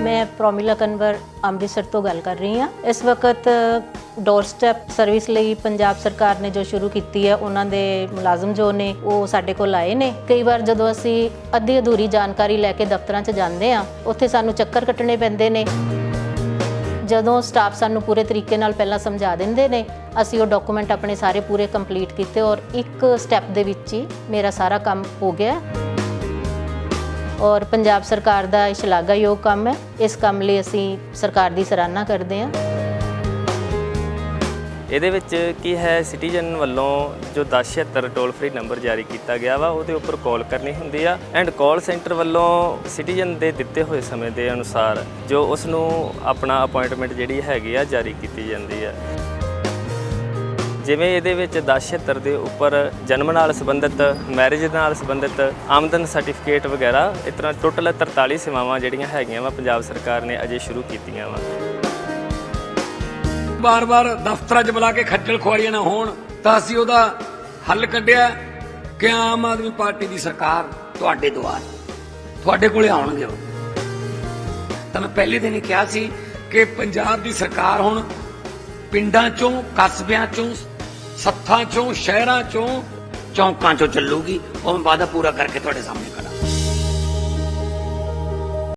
ਮੈਂ ਪ੍ਰੋਮਿਲਾ ਕਨਵਰ ਅੰਮ੍ਰਿਤਸਰ ਤੋਂ ਗੱਲ ਕਰ ਰਹੀ ਹਾਂ। ਇਸ ਵਕਤ ਡੋਰ ਸਟੈਪ ਸਰਵਿਸ ਲਈ ਪੰਜਾਬ ਸਰਕਾਰ ਨੇ ਜੋ ਸ਼ੁਰੂ ਕੀਤੀ ਹੈ, ਉਹਨਾਂ ਦੇ ਮੁਲਾਜ਼ਮ ਜੋ ਨੇ, ਉਹ ਸਾਡੇ ਕੋਲ ਆਏ ਨੇ। ਕਈ ਵਾਰ ਜਦੋਂ ਅਸੀਂ ਅੱਧੀ ਅਧੂਰੀ ਜਾਣਕਾਰੀ ਲੈ ਕੇ ਦਫ਼ਤਰਾਂ 'ਚ ਜਾਂਦੇ ਆ ਉੱਥੇ ਸਾਨੂੰ ਚੱਕਰ ਕੱਟਣੇ ਪੈਂਦੇ ਨੇ। ਜਦੋਂ ਸਟਾਫ ਸਾਨੂੰ ਪੂਰੇ ਤਰੀਕੇ ਨਾਲ ਪਹਿਲਾਂ ਸਮਝਾ ਦਿੰਦੇ ਨੇ, ਅਸੀਂ ਉਹ ਡਾਕੂਮੈਂਟ ਆਪਣੇ ਸਾਰੇ ਪੂਰੇ ਕੰਪਲੀਟ ਕੀਤੇ ਔਰ ਇੱਕ ਸਟੈਪ ਦੇ ਵਿੱਚ ਹੀ ਮੇਰਾ ਸਾਰਾ ਕੰਮ ਹੋ ਗਿਆ। ਔਰ ਪੰਜਾਬ ਸਰਕਾਰ ਦਾ ਇਹ ਸ਼ਲਾਘਾਯੋਗ ਕੰਮ ਹੈ। ਇਸ ਕੰਮ ਲਈ ਅਸੀਂ ਸਰਕਾਰ ਦੀ ਸਰਾਹਨਾ ਕਰਦੇ ਹਾਂ। ਇਹਦੇ ਵਿੱਚ ਕੀ ਹੈ, ਸਿਟੀਜ਼ਨ ਵੱਲੋਂ ਜੋ 1076 ਟੋਲ ਫ੍ਰੀ ਨੰਬਰ ਜਾਰੀ ਕੀਤਾ ਗਿਆ ਵਾ, ਉਹਦੇ ਉੱਪਰ ਕਾਲ ਕਰਨੀ ਹੁੰਦੀ ਆ। ਐਂਡ ਕਾਲ ਸੈਂਟਰ ਵੱਲੋਂ ਸਿਟੀਜ਼ਨ ਦੇ ਦਿੱਤੇ ਹੋਏ ਸਮੇਂ ਦੇ ਅਨੁਸਾਰ ਜੋ ਉਸ ਨੂੰ ਆਪਣਾ ਅਪਾਇੰਟਮੈਂਟ ਜਿਹੜੀ ਹੈਗੀ ਆ, ਜਾਰੀ ਕੀਤੀ ਜਾਂਦੀ ਆ। ਜਿਵੇਂ ਇਹਦੇ ਵਿੱਚ 1076 ਦੇ ਉੱਪਰ ਜਨਮ ਨਾਲ ਸੰਬੰਧਿਤ ਮੈਰਿਜ ਨਾਲ ਸੰਬੰਧਿਤ, ਆਮਦਨ ਸਰਟੀਫਿਕੇਟ ਵਗੈਰਾ, ਇਸ ਤਰ੍ਹਾਂ ਟੋਟਲ 43 ਸੇਵਾਵਾਂ ਜਿਹੜੀਆਂ ਹੈਗੀਆਂ ਵਾ ਪੰਜਾਬ ਸਰਕਾਰ ਨੇ ਅਜੇ ਸ਼ੁਰੂ ਕੀਤੀਆਂ ਵਾ। ਬਾਰ-ਬਾਰ ਦਫ਼ਤਰਾਂ 'ਚ ਬੁਲਾ ਕੇ ਖੱਜਲ ਖੁਆਰੀਆਂ ਨਾ ਹੋਣ ਤਾਂ ਅਸੀਂ ਉਹਦਾ ਹੱਲ ਕੱਢਿਆ ਕਿ ਆਮ ਆਦਮੀ ਪਾਰਟੀ ਦੀ ਸਰਕਾਰ ਤੁਹਾਡੇ ਦੁਆਰ, ਤੁਹਾਡੇ ਕੋਲੇ ਆਉਣਗੇ ਉਹ। ਤਾਂ ਮੈਂ ਪਹਿਲੇ ਦਿਨ ਹੀ ਕਿਹਾ ਸੀ ਕਿ ਪੰਜਾਬ ਦੀ ਸਰਕਾਰ ਹੁਣ ਪਿੰਡਾਂ 'ਚੋਂ, ਕਸਬਿਆਂ 'ਚੋਂ ਸੱਥਾਂ 'ਚੋਂ, ਸ਼ਹਿਰਾਂ 'ਚੋਂ, ਚੌਂਕਾਂ 'ਚੋਂ ਚੱਲੂਗੀ, ਉਹ ਮੈਂ ਵਾਅਦਾ ਪੂਰਾ ਕਰਕੇ ਤੁਹਾਡੇ ਸਾਹਮਣੇ ਖੜਾ।